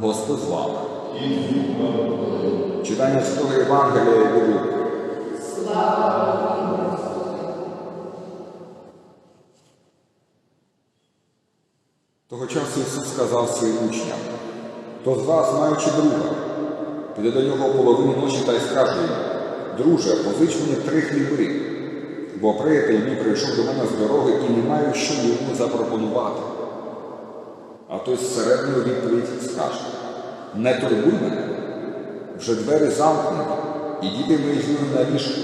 Господь з вами. Читання Святого Євангелія від Луки. Того часу Ісус сказав своїм учням, хто з вас, маючи друга, піде до нього о половині ночі та й скаже йому, друже, позич мені три хліби, бо приятель мій прийшов до мене з дороги і не маю що йому запропонувати. А той зсередньою відповідь скаже, не турбуй мене, вже двері замкнені, і діти мої жили на ліжку,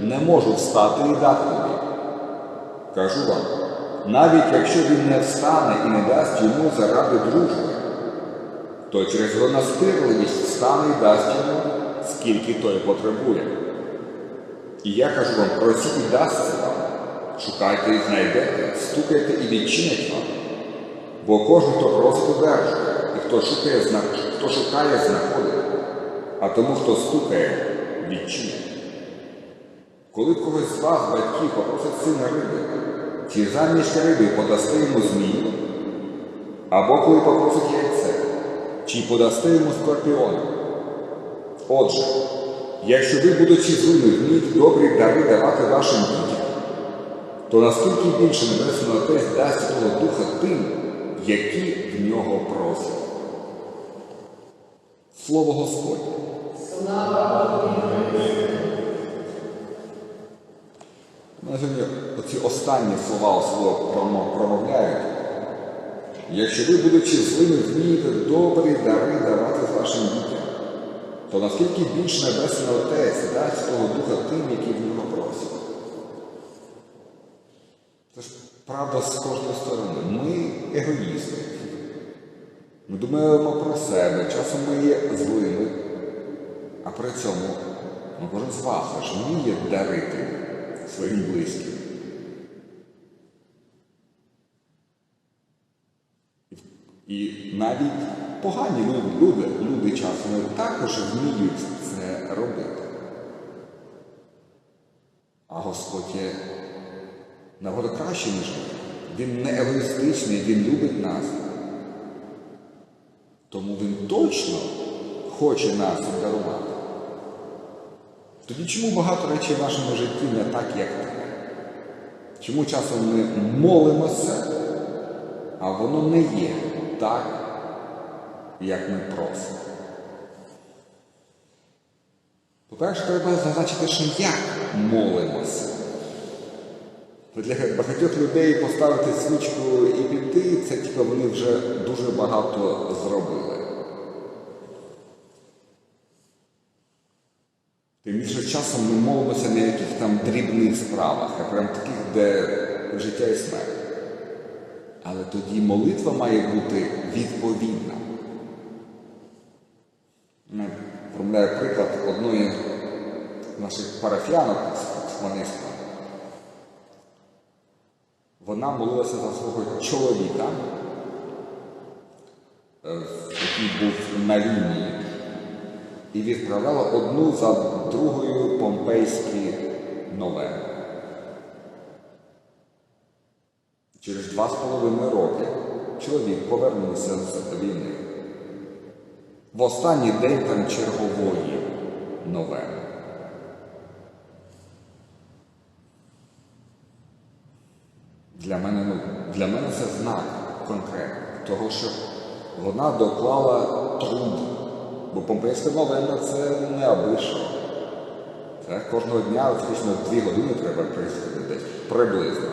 не можу встати і дати тобі. Кажу вам, навіть якщо він не встане і не дасть йому заради дружби, то через його настирливість встане і дасть йому, скільки той потребує. І я кажу вам, просіть і дасться вам, шукайте і знайдете, стукайте і відчинять вам. Бо кожен, хто просить, одержує, і хто шукає, хто шукає, знаходить, а тому, хто стукає, відчинять. Коли когось з вас, батьків, попросить сина риби, чи замість риби подасте йому змію, або коли попросить яйце, чи подасте йому скорпіона. Отже, якщо ви, будучи злими, вміють добрі дари давати вашим дітям, то наскільки більше Небесний Отець дасть того Духа тим, які в нього просять. Слово Господнє. На сьогодні оці останні слова слово промовляють. Якщо ви, будучи злими, вмієте добрі дари давати з вашим дітям, то наскільки більше Небесний Отець дасть того Духа тим, які в нього просять. Правда з кожної сторони. Ми егоїсти. Ми думаємо про себе, часом ми є злими, а при цьому ну, кожен з вас вміє дарити своїм близьким. І навіть погані люди, люди часом також вміють це робити. А Господь є набагато краще, ніж ми. Він не егоїстичний, він любить нас. Тому він точно хоче нас обдарувати. Тоді чому багато речей в нашому житті не так, як треба? Чому часом ми молимося, а воно не є так, як ми просимо? По-перше, треба зазначити, що як молимося. Для багатьох людей поставити свічку і піти, це типу вони вже дуже багато зробили. Тим більше часом ми молимося в яких там дрібних справах, а прям таких, де життя і смерть. Але тоді молитва має бути відповідна. Я промовляю приклад одної наших парафіянок з Хмельницького. Вона молилася за свого чоловіка, е, який був на лінії, і відправляла одну за другою помпейські новини. Через два з половиною роки чоловік повернувся з війни. В останній день там чергової новини. Для мене, ну, для мене це знак конкретний, того, що вона доклала труд. Бо помпейська новина це не аби що. Кожного дня фактично дві години треба приїхати десь приблизно.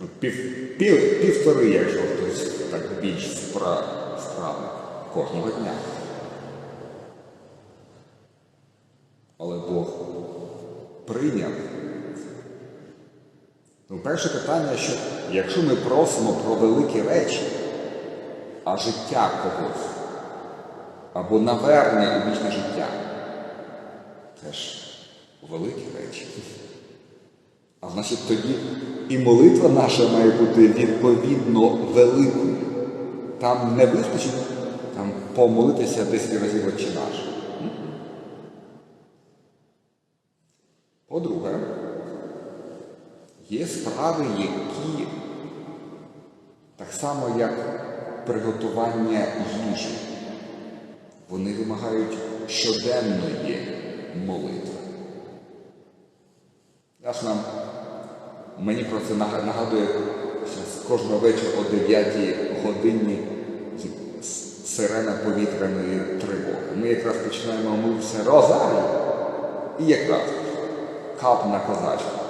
Ну, Пів, пів, півтори, якщо хтось так більш спра, справний. Кожного дня. Але Бог прийняв. Ну, перше питання, що якщо ми просимо про великі речі, а життя когось, або навернення у вічне життя, це ж великі речі. А значить тоді і молитва наша має бути відповідно великою. Там не вистачить там, помолитися 10 разів «Отче наш. Є справи, які так само, як приготування їжі. Вони вимагають щоденної молитви. Аж нам мені про це нагадує кожного вечора о 9 годині сирена повітряної тривоги. Ми якраз починаємо молитися розарій і якраз кап на козачку.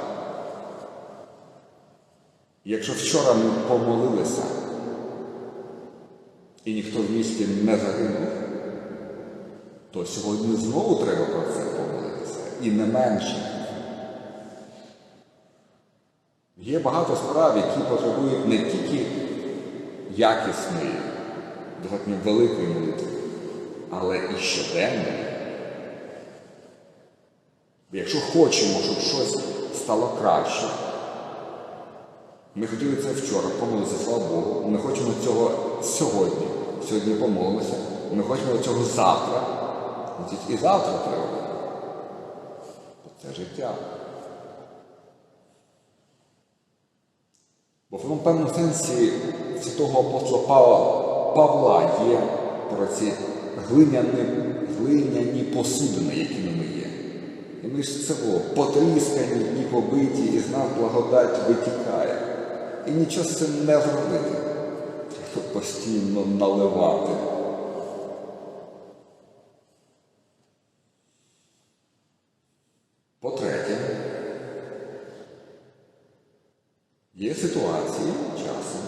Якщо вчора ми помолилися і ніхто в місті не загинув, то сьогодні знову треба про це помолитися. І не менше. Є багато справ, які потребують не тільки якісної, достатньо великої молитви, але і щоденної. Якщо хочемо, щоб щось стало краще, ми хотіли це вчора, помолилися, слава Богу. Ми хочемо цього сьогодні. Сьогодні помолимося. Ми хочемо цього завтра. І завтра треба. Це життя. Бо в певному сенсі святого апостола Павла, Павла є про ці глиняні, глиняні посудини, якими ми є. І ми ж це було потріскані і побиті, і з нас благодать витікає. І нічого з цим не зробити. Треба постійно наливати. По-третє, є ситуації часом,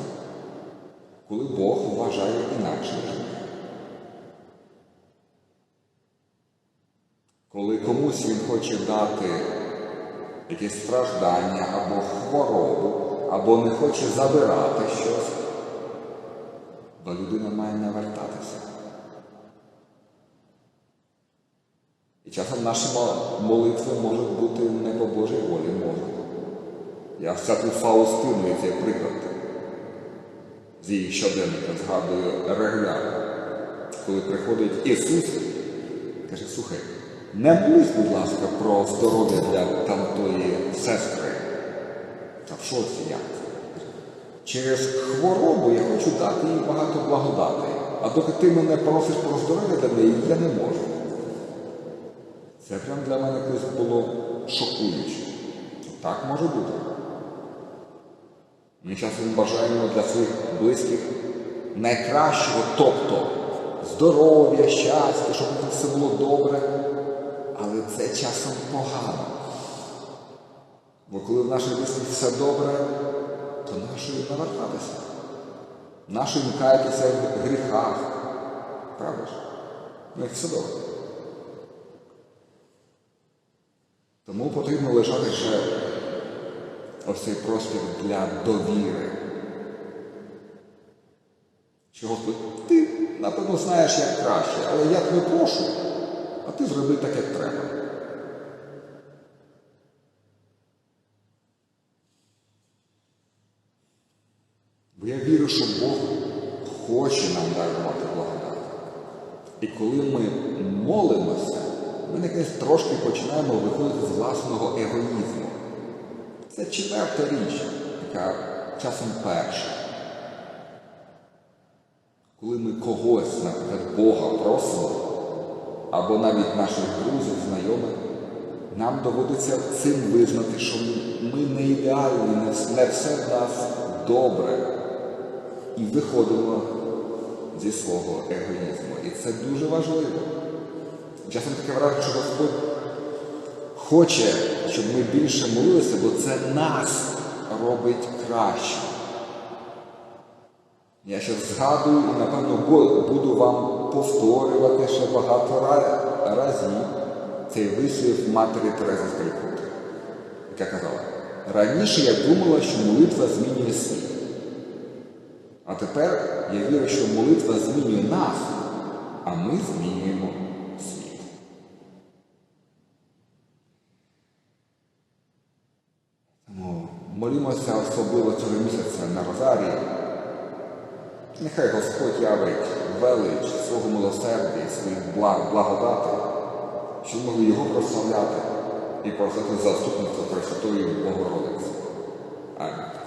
коли Бог вважає інакше. Коли комусь він хоче дати якесь страждання або хворобу, або не хоче забирати щось, то людина має навертатися. І часом наші мо- молитви можуть бути не по Божій волі, можуть. Я всяку Фаустину і цей приклад з її щоденника згадую регулярно. Коли приходить Ісус, каже, слухай, не молись, будь ласка, про здоров'я для тамтої сестри. Та в шоці як? Через хворобу я хочу дати їй багато благодати. А доки ти мене просиш про здоров'я для неї, я не можу. Це прям для мене колись було шокуюче. Так може бути. Ми часом бажаємо для своїх близьких найкращого, тобто здоров'я, щастя, щоб них все було добре. Але це часом погано. Бо коли в наших близьких все добре, то нащо їм навертатися? Нащо їм каятися в гріхах? Правда ж? У них все добре. Тому потрібно лишати ще ось цей простір для довіри. Господи, ти, напевно, знаєш, як краще, але я тебе прошу, а ти зроби так, як треба. Бо я вірю, що Бог хоче нам дарувати благодать. І коли ми молимося, ми якось трошки починаємо виходити з власного егоїзму. Це четверта річ, яка часом перша. Коли ми когось, наприклад, Бога просимо, або навіть наших друзів, знайомих, нам доводиться цим визнати, що ми не ідеальні, не все в нас добре. І виходимо зі свого егоїзму. І це дуже важливо. Часом таке враження, що Господь хоче, щоб ми більше молилися, бо це нас робить краще. Я ще згадую і, напевно, буду вам повторювати ще багато разів цей вислів матері Терези з яка казала, раніше я думала, що молитва змінює світ. А тепер я вірю, що молитва змінює нас, а ми змінюємо світ. Тому молімося особливо цього місяця на Розарії. Нехай Господь явить велич свого милосердя і своїх благ, благодати, щоб могли його прославляти і просити заступництво Пресвятої Богородиці. Амінь.